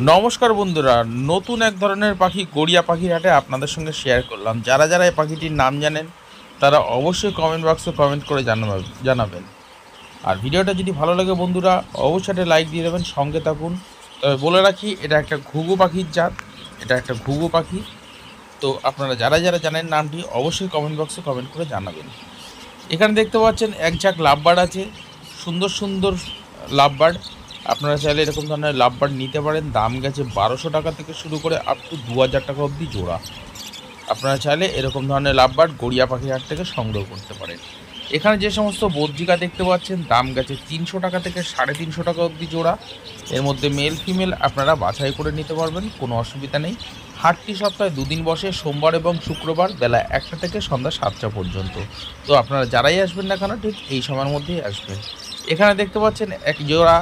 নমস্কার বন্ধুরা, নতুন এক ধরনের পাখি গড়িয়া পাখির হাটে আপনাদের সঙ্গে শেয়ার করলাম। যারা যারা এই পাখিটির নাম জানেন, তারা অবশ্যই কমেন্ট বক্সে কমেন্ট করে জানাবে- জানাবেন। আর ভিডিওটা যদি ভালো লাগে বন্ধুরা, অবশ্যই একটা লাইক দিয়ে দেবেন, সঙ্গে থাকুন। তবে বলে রাখি, এটা একটা ঘুঘু পাখির জাত, এটা একটা ঘুঘু পাখি। তো আপনারা যারা যারা জানেন নামটি, অবশ্যই কমেন্ট বক্সে কমেন্ট করে জানাবেন। এখানে দেখতে পাচ্ছেন, এক ঝাঁক লাভবার্ড আছে। সুন্দর সুন্দর লাভবার্ড। আপনারা চাইলে এরকম ধরনের লাভবার্ড নিতে পারেন। দাম গেছে বারোশো টাকা থেকে শুরু করে আপ টু দু হাজার টাকা অবধি জোড়া। আপনারা চাইলে এরকম ধরনের লাভবার্ড গড়িয়া পাখির হাট থেকে সংগ্রহ করতে পারেন। এখানে যে সমস্ত বদ্রিকা দেখতে পাচ্ছেন, দাম গেছে তিনশো টাকা থেকে সাড়ে তিনশো টাকা অবধি জোড়া। এর মধ্যে মেল ফিমেল আপনারা বাছাই করে নিতে পারবেন, কোনো অসুবিধা নেই। হাটটি সপ্তাহে দুদিন বসে, সোমবার এবং শুক্রবার বেলা একটা থেকে সন্ধ্যা সাতটা পর্যন্ত। তো আপনারা যারাই আসবেন না কেন, ঠিক এই সময়ের মধ্যেই আসবেন। এখানে দেখতে পাচ্ছেন এক জোড়া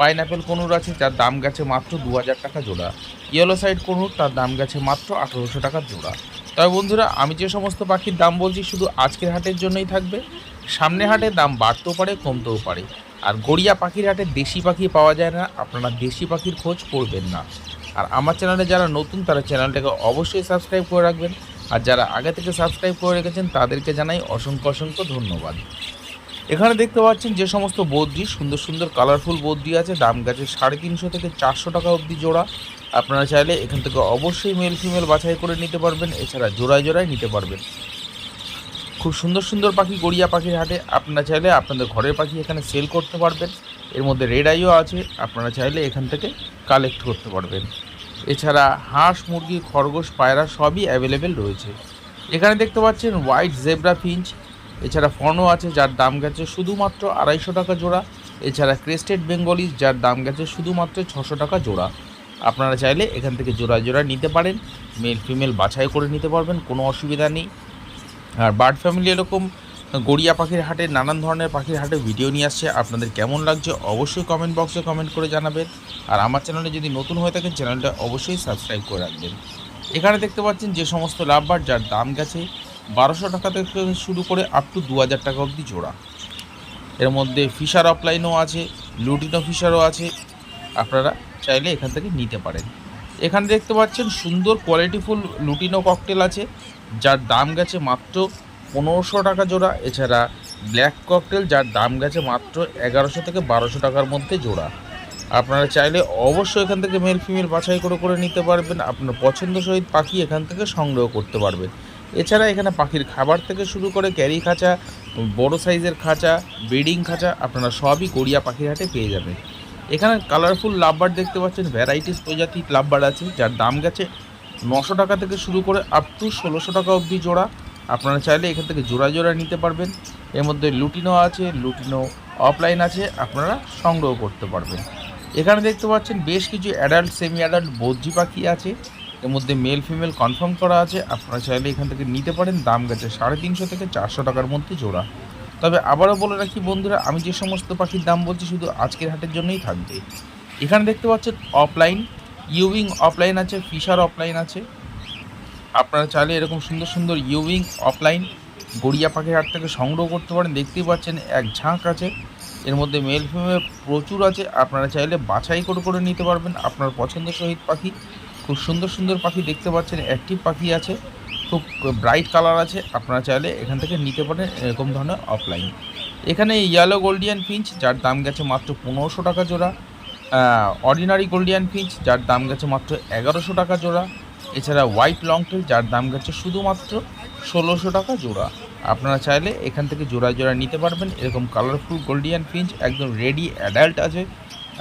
পাইনাপেল কনুর আছে, যার দাম গেছে মাত্র দু হাজার টাকা জোড়া। ইয়েলো সাইড কনুর তার দাম গেছে মাত্র আঠেরোশো টাকা জোড়া। তবে বন্ধুরা, আমি যে সমস্ত পাখির দাম বলছি, শুধু আজকের হাটের জন্যই থাকবে। সামনে হাটে দাম বাড়তেও পারে, কমতেও পারে। আর গড়িয়া পাখির হাটে দেশি পাখি পাওয়া যায় না, আপনারা দেশি পাখির খোঁজ করবেন না। আর আমার চ্যানেলে যারা নতুন, তারা চ্যানেলটাকে অবশ্যই সাবস্ক্রাইব করে রাখবেন। আর যারা আগে থেকে সাবস্ক্রাইব করে রেখেছেন, তাদেরকে জানাই অসংখ্য অসংখ্য ধন্যবাদ। এখানে দেখতে পাচ্ছেন যে সমস্ত বদ্রি সুন্দর সুন্দর কালারফুল বদ্রি আছে। দাম গেছে সাড়ে তিনশো থেকে চারশো টাকা অবধি জোড়া। আপনারা চাইলে এখান থেকে অবশ্যই মেল ফিমেল বাছাই করে নিতে পারবেন। এছাড়া জোড়ায় জোড়ায় নিতে পারবেন। খুব সুন্দর সুন্দর পাখি, গড়িয়া পাখির হাটে। আপনারা চাইলে আপনাদের ঘরের পাখি এখানে সেল করতে পারবেন। এর মধ্যে রেড আইও আছে। আপনারা চাইলে এখান থেকে কালেক্ট করতে পারবেন। এছাড়া হাঁস, মুরগি, খরগোশ, পায়রা সবই অ্যাভেলেবেল রয়েছে। এখানে দেখতে পাচ্ছেন হোয়াইট জেব্রা ফিঞ্চ এছাড়া ফর্নও আছে যার দাম গেছে শুধুমাত্র আড়াইশো টাকা জোড়া। এছাড়া ক্রেস্টেড বেঙ্গলিজ যার দাম গেছে শুধুমাত্র ছশো টাকা জোড়া। আপনারা চাইলে এখান থেকে জোড়া জোড়া নিতে পারেন, মেল ফিমেল বাছাই করে নিতে পারবেন, কোনো অসুবিধা নেই। আর বার্ড ফ্যামিলি এরকম গড়িয়া পাখির হাটে, নানান ধরনের পাখির হাটে ভিডিও নিয়ে আসছে। আপনাদের কেমন লাগছে অবশ্যই কমেন্ট বক্সে কমেন্ট করে জানাবেন। আর আমার চ্যানেলে যদি নতুন হয়ে থাকেন চ্যানেলটা অবশ্যই সাবস্ক্রাইব করে রাখবেন। এখানে দেখতে পাচ্ছেন যে সমস্ত লাভবার যার দাম গেছে বারোশো টাকা থেকে শুরু করে আপ টু দু হাজার টাকা অবধি জোড়া। এর মধ্যে ফিশার অফলাইনও আছে লুটিনো ফিশারও আছে, আপনারা চাইলে এখান থেকে নিতে পারেন। এখানে দেখতে পাচ্ছেন সুন্দর কোয়ালিটিফুল লুটিনো ককটেল আছে, যার দাম গেছে মাত্র পনেরোশো টাকা জোড়া। এছাড়া ব্ল্যাক ককটেল যার দাম গেছে মাত্র এগারোশো থেকে বারোশো টাকার মধ্যে জোড়া। আপনারা চাইলে অবশ্যই এখান থেকে মেল ফিমেল বাছাই করে করে নিতে পারবেন। আপনার পছন্দ সহিত পাখি এখান থেকে সংগ্রহ করতে পারবেন। এছাড়া এখানে পাখির খাবার থেকে শুরু করে ক্যারি খাঁচা, বড় সাইজের খাঁচা, ব্রিডিং খাঁচা আপনারা সবই গড়িয়া পাখির হাটে পেয়ে যাবেন। এখানে কালারফুল লাভবার দেখতে পাচ্ছেন ভ্যারাইটিস প্রজাতির লাভবার আছে, যার দাম গেছে নশো টাকা থেকে শুরু করে আপ টু ষোলোশো টাকা অবধি জোড়া। আপনারা চাইলে এখান থেকে জোড়া জোড়া নিতে পারবেন। এর মধ্যে লুটিনো আছে, লুটিনো অফলাইন আছে, আপনারা সংগ্রহ করতে পারবেন। এখানে দেখতে পাচ্ছেন বেশ কিছু অ্যাডাল্ট সেমি অ্যাডাল্ট বদ্রি পাখি আছে। এর মধ্যে মেল ফিমেল কনফার্ম করা আছে। আপনারা চাইলে এখান থেকে নিতে পারেন। দাম গেছে সাড়ে তিনশো থেকে চারশো টাকার মধ্যে জোড়া। তবে আবারও বলে রাখি বন্ধুরা, আমি যে সমস্ত পাখির দাম বলছি, শুধু আজকের হাটের জন্যই থাকবে। এখানে দেখতে পাচ্ছেন অফলাইন ইউইং অফলাইন আছে ফিশার অফলাইন আছে। আপনারা চাইলে এরকম সুন্দর সুন্দর ইউইং অফলাইন গড়িয়া পাখির হাট থেকে সংগ্রহ করতে পারেন। দেখতেই পাচ্ছেন এক ঝাঁক আছে। এর মধ্যে মেল ফিমেল প্রচুর আছে। আপনারা চাইলে বাছাই করে করে নিতে পারবেন। আপনার পছন্দের সহিত পাখি। খুব সুন্দর সুন্দর পাখি দেখতে পাচ্ছেন অ্যাক্টিভ পাখি আছে, খুব ব্রাইট কালার আছে, আপনারা চাইলে এখান থেকে নিতে পারেন এরকম ধরনের অফলাইন এখানে ইয়েলো গোল্ডিয়ান ফিঞ্চ যার দাম গেছে মাত্র পনেরোশো টাকা জোড়া। অর্ডিনারি গোল্ডিয়ান ফিঞ্চ যার দাম গেছে মাত্র এগারোশো টাকা জোড়া। এছাড়া হোয়াইট লংটেল যার দাম গেছে শুধুমাত্র ষোলোশো টাকা জোড়া। আপনারা চাইলে এখান থেকে জোড়া জোড়া নিতে পারবেন। এরকম কালারফুল গোল্ডিয়ান ফিঞ্চ একদম রেডি অ্যাডাল্ট আছে।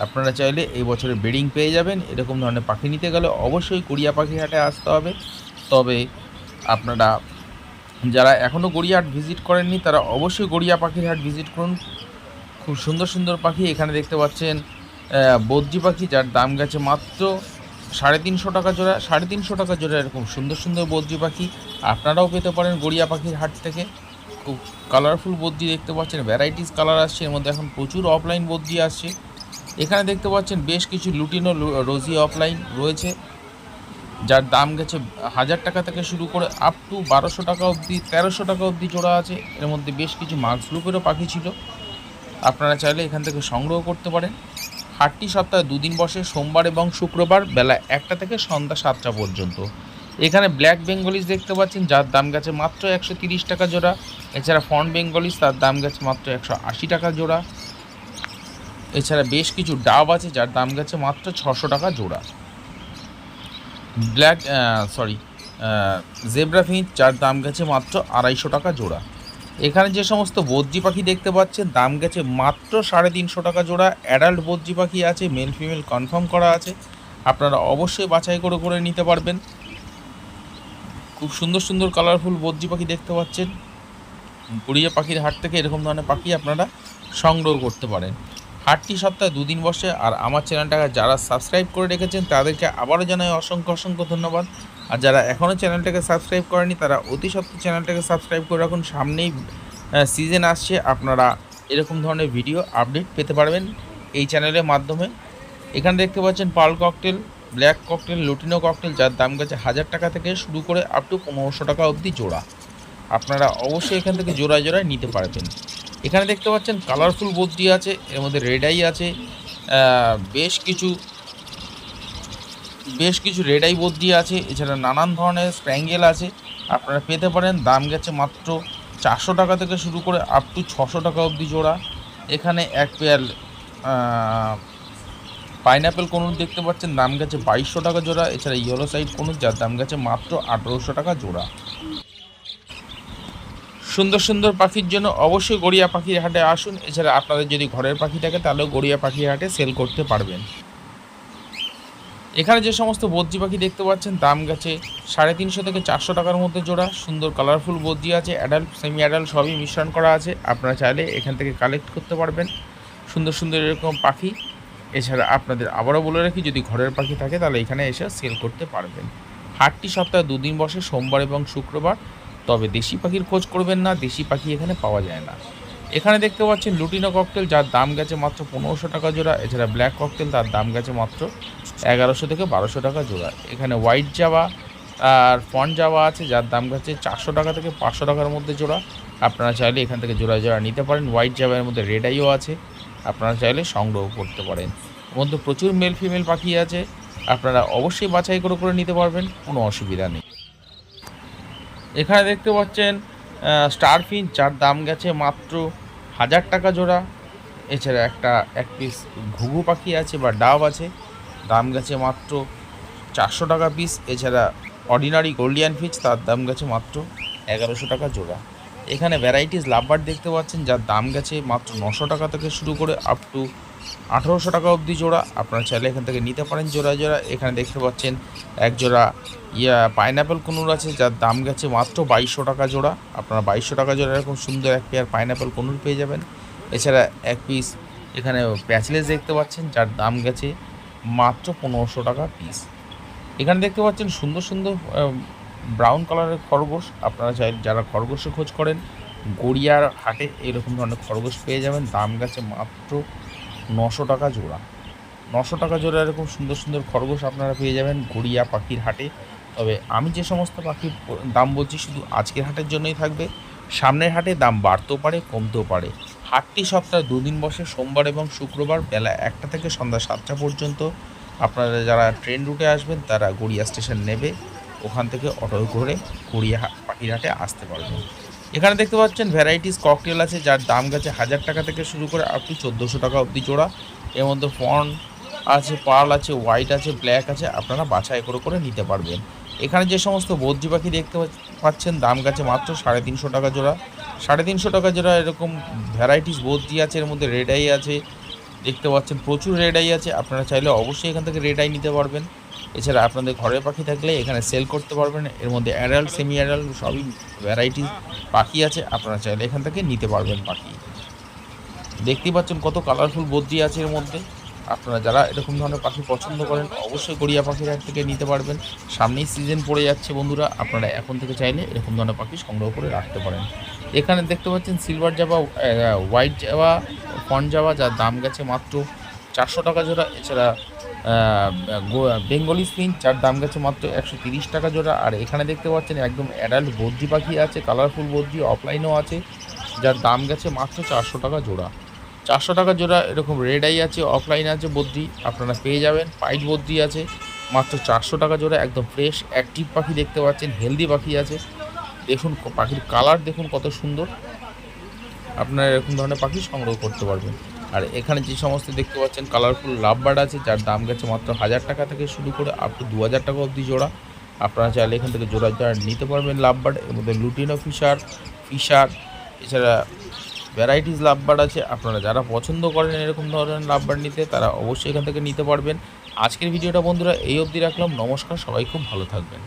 আপনারা চাইলে এই বছরে ব্রিডিং পেয়ে যাবেন। এরকম ধরনের পাখি নিতে গেলে অবশ্যই গড়িয়া পাখি হাটে আসতে হবে। তবে আপনারা যারা এখনও গড়িয়াহাট ভিজিট করেননি, তারা অবশ্যই গড়িয়া পাখির হাট ভিজিট করুন। খুব সুন্দর সুন্দর পাখি। এখানে দেখতে পাচ্ছেন বদ্রি পাখি, যার দাম গেছে মাত্র সাড়ে তিনশো টাকা জোড়া। সাড়ে তিনশো টাকা জোড়া এরকম সুন্দর সুন্দর বদ্রি পাখি। আপনারাও পেতে পারেন গড়িয়া পাখির হাট থেকে। খুব কালারফুল বদ্রি দেখতে পাচ্ছেন। ভ্যারাইটিস কালার আসছে। এর মধ্যে এখন প্রচুর অফলাইন বদ্রি আসছে। এখানে দেখতে পাচ্ছেন বেশ কিছু লুটিনো রোজি অফলাইন রয়েছে, যার দাম গেছে হাজার টাকা থেকে শুরু করে আপ টু বারোশো টাকা অবধি, তেরোশো টাকা অবধি জোড়া আছে। এর মধ্যে বেশ কিছু মার্কস গ্রুপেরও পাখি ছিল। আপনারা চাইলে এখান থেকে সংগ্রহ করতে পারেন। হাটটি সপ্তাহে দুদিন বসে, সোমবার এবং শুক্রবার বেলা একটা থেকে সন্ধ্যা সাতটা পর্যন্ত। এখানে ব্ল্যাক বেঙ্গলিস দেখতে পাচ্ছেন, যার দাম গেছে মাত্র একশো টাকা জোড়া। এছাড়া ফন বেঙ্গলিস তার দাম গেছে মাত্র একশো আশি টাকা জোড়া। এছাড়া বেশ কিছু ডাব আছে যার দাম গেছে মাত্র ছশো টাকা জোড়া। ব্ল্যাক সরি জেব্রা ফিঞ্চ যার দাম গেছে মাত্র আড়াইশো টাকা জোড়া। এখানে যে সমস্ত বদ্রি পাখি দেখতে পাচ্ছেন, দাম গেছে মাত্র সাড়ে তিনশো টাকা জোড়া। অ্যাডাল্ট বদ্রি পাখি আছে মেল ফিমেল কনফার্ম করা আছে। আপনারা অবশ্যই বাছাই করে করে নিতে পারবেন। খুব সুন্দর সুন্দর কালারফুল বদ্রি পাখি দেখতে পাচ্ছেন। গড়িয়া পাখির হাট থেকে এরকম ধরনের পাখি আপনারা সংগ্রহ করতে পারেন। হাটটি সপ্তাহে দুদিন বসে আর আমার চ্যানেলটাকে যারা সাবস্ক্রাইব করে রেখেছেন, তাদেরকে আবারও জানাই অসংখ্য অসংখ্য ধন্যবাদ। আর যারা এখনও চ্যানেলটাকে সাবস্ক্রাইব করেনি, তারা অতি সত্ত্বর চ্যানেলটাকে সাবস্ক্রাইব করে রাখুন। সামনেই সিজন আসছে, আপনারা এরকম ধরনের ভিডিও আপডেট পেতে পারবেন এই চ্যানেলের মাধ্যমে। এখানে দেখতে পাচ্ছেন pearl cockatiel, black cockatiel, lutino cockatiel, যার দাম গেছে হাজার টাকা থেকে শুরু করে আপ টু পনেরোশো টাকা অবধি জোড়া। আপনারা অবশ্যই এখান থেকে জোড়ায় জোড়ায় নিতে পারবেন। এখানে দেখতে পাচ্ছেন কালারফুল বদ্রি আছে, এর মধ্যে রেড আই আছে বেশ কিছু বেশ কিছু রেড আই বদ্রি আছে, এছাড়া নানান ধরনের স্প্র্যাঙ্গেল আছে, আপনারা পেতে পারেন, দাম গেছে মাত্র চারশো টাকা থেকে শুরু করে আপ টু ছশো টাকা অবধি জোড়া। এখানে এক পেয়ার পাইনাপেল কোনুর দেখতে পাচ্ছেন, দাম গেছে বাইশশো টাকা জোড়া, এছাড়া ইয়েলো সাইড কোনুর, যার দাম গেছে মাত্র আঠেরোশো টাকা জোড়া। সুন্দর সুন্দর পাখির জন্য অবশ্যই গড়িয়া পাখির হাটে আসুন। এছাড়া আপনাদের যদি ঘরের পাখি থাকে, তাহলেও গড়িয়া পাখির হাটে সেল করতে পারবেন। এখানে যে সমস্ত বদ্রি পাখি দেখতে পাচ্ছেন, দাম গেছে সাড়ে তিনশো থেকে চারশো টাকার মধ্যে জোড়া। সুন্দর কালারফুল বদ্রি আছে অ্যাডাল্ট সেমি অ্যাডাল্ট সবই মিশ্রণ করা আছে। আপনারা চাইলে এখান থেকে কালেক্ট করতে পারবেন। সুন্দর সুন্দর এরকম পাখি। এছাড়া আপনাদের আবারও বলে রাখি, যদি ঘরের পাখি থাকে, তাহলে এখানে এসে সেল করতে পারবেন। হাটটি সপ্তাহে দুদিন বসে, সোমবার এবং শুক্রবার। তবে দেশি পাখির খোঁজ করবেন না, দেশি পাখি এখানে পাওয়া যায় না। এখানে দেখতে পাচ্ছেন লুটিনো ককটেল যার দাম গেছে মাত্র পনেরোশো টাকা জোড়া, এছাড়া ব্ল্যাক ককটেল তার দাম গেছে মাত্র এগারোশো থেকে বারোশো টাকা জোড়া। এখানে হোয়াইট জাবা আর ফন জাবা আছে, যার দাম গেছে চারশো টাকা থেকে পাঁচশো টাকার মধ্যে জোড়া। আপনারা চাইলে এখান থেকে জোড়া জোড়া নিতে পারেন। হোয়াইট জাবার মধ্যে রেড আইও আছে, আপনারা চাইলে সংগ্রহ করতে পারেন। মধ্যে প্রচুর মেল ফিমেল পাখি আছে, আপনারা অবশ্যই বাছাই করে করে নিতে পারবেন, কোনো অসুবিধা নেই। এখানে দেখতে পাচ্ছেন স্টার ফিন যার দাম গেছে মাত্র হাজার টাকা জোড়া। এছাড়া একটা, এক পিস ঘুঘু পাখি আছে বা ডাব আছে, দাম গেছে মাত্র চারশো টাকা পিস এছাড়া অর্ডিনারি গোল্ডিয়ান ফিচ তার দাম গেছে মাত্র এগারোশো টাকা জোড়া। এখানে ভ্যারাইটিস লাভবার দেখতে পাচ্ছেন, যার দাম গেছে মাত্র নশো টাকা থেকে শুরু করে আপ টু আঠেরোশো টাকা অবধি জোড়া। আপনারা চাইলে এখান থেকে নিতে পারেন জোড়া জোড়া এখানে দেখতে পাচ্ছেন এক জোড়া, ইয়া পাইনাপেল কুনুর আছে, যার দাম গেছে মাত্র বাইশশো টাকা জোড়া। আপনারা বাইশশো টাকা জোড়া এরকম সুন্দর এক পেয়ার পাইনাপেল কুনুর পেয়ে যাবেন। এছাড়া এক পিস এখানে প্যাচলেস দেখতে পাচ্ছেন, যার দাম গেছে মাত্র পনেরোশো টাকা পিস এখানে দেখতে পাচ্ছেন সুন্দর সুন্দর ব্রাউন কালারের খরগোশ। আপনারা চাই যারা খরগোশের খোঁজ করেন, গড়িয়ার হাটে এরকম ধরনের খরগোশ পেয়ে যাবেন। দাম গেছে মাত্র নশো টাকা জোড়া। নশো টাকা জোড়া এরকম সুন্দর সুন্দর খরগোশ আপনারা পেয়ে যাবেন গড়িয়া পাখির হাটে। তবে আমি যে সমস্ত পাখির দাম বলছি শুধু আজকের হাটের জন্যই থাকবে। সামনের হাটে দাম বাড়তেও পারে, কমতেও পারে। হাটটি সপ্তাহে দুদিন বসে, সোমবার এবং শুক্রবার বেলা একটা থেকে সন্ধ্যা সাতটা পর্যন্ত। আপনারা যারা ট্রেন রুটে আসবেন, তারা গড়িয়া স্টেশন নেবে। ওখান থেকে অটো করে গড়িয়া হা- পাখির হাটে আসতে পারবেন। এখানে দেখতে পাচ্ছেন ভ্যারাইটিস ককটেল আছে, যার দাম গেছে হাজার টাকা থেকে শুরু করে আপ টু চোদ্দোশো টাকা অবধি জোড়া। এর মধ্যে ফর্ন আছে, পার্ল আছে, হোয়াইট আছে, ব্ল্যাক আছে, আপনারা বাছাই করে করে নিতে পারবেন। এখানে যে সমস্ত বদ্রি পাখি দেখতে পাচ- পাচ্ছেন, দাম গেছে মাত্র সাড়ে তিনশো টাকা জোড়া। সাড়ে তিনশো টাকা জোড়া এরকম ভ্যারাইটিস বদ্রি আছে, এর মধ্যে রেড আই আছে দেখতে পাচ্ছেন, প্রচুর রেড আই আছে। আপনারা চাইলে অবশ্যই এখান থেকে রেড আই নিতে পারবেন। এছাড়া আপনাদের ঘরের পাখি থাকলে এখানে সেল করতে পারবেন। এর মধ্যে অ্যাডাল সেমি অ্যাডাল্ট সবই ভ্যারাইটি পাখি আছে। আপনারা চাইলে এখান থেকে নিতে পারবেন পাখি। দেখতে পাচ্ছেন কত কালারফুল বদ্রি আছে এর মধ্যে। আপনারা যারা এরকম ধরনের পাখি পছন্দ করেন, অবশ্যই গড়িয়া পাখির হাট থেকে নিতে পারবেন। সামনেই সিজন পড়ে যাচ্ছে বন্ধুরা, আপনারা এখন থেকে চাইলে এরকম ধরনের পাখি সংগ্রহ করে রাখতে পারেন। এখানে দেখতে পাচ্ছেন silver java white java fawn java যার দাম গেছে মাত্র চারশো টাকা জোড়া। এছাড়া বেঙ্গলি স্পিন যার দাম গেছে মাত্র একশো তিরিশ টাকা জোড়া। আর এখানে দেখতে পাচ্ছেন একদম অ্যাডাল্ট বদ্রি পাখি আছে কালারফুল বদ্রি অফলাইনও আছে, যার দাম গেছে মাত্র চারশো টাকা জোড়া। চারশো টাকা জোড়া এরকম রেড আই আছে অফলাইন আছে বদ্রি, আপনারা পেয়ে যাবেন। পাইট বদ্রি আছে, মাত্র চারশো টাকা জোড়া, একদম ফ্রেশ অ্যাক্টিভ পাখি দেখতে পাচ্ছেন হেলদি পাখি আছে। দেখুন পাখির কালার দেখুন কত সুন্দর। আপনারা এরকম ধরনের পাখি সংগ্রহ করতে পারবেন। আর এখানে যে সমস্ত দেখতে পাচ্ছেন কালারফুল লাভ বার্ড আছে, যার দাম গেছে মাত্র হাজার টাকা থেকে শুরু করে আপ টু দু হাজার টাকা অবধি জোড়া। আপনারা চাইলে এখান থেকে জোড়া জোড়া নিতে পারবেন লাভ বার্ড এর মধ্যে লুটিনো ফিশার ফিশার এছাড়া ভ্যারাইটিস লাভবার আছে। আপনারা যারা পছন্দ করেন এরকম ধরনের লাভবার নিতে, তারা অবশ্যই এখান থেকে নিতে পারবেন। আজকের ভিডিওটা বন্ধুরা এই অবধি রাখলাম। নমস্কার, সবাই খুব ভালো থাকবেন।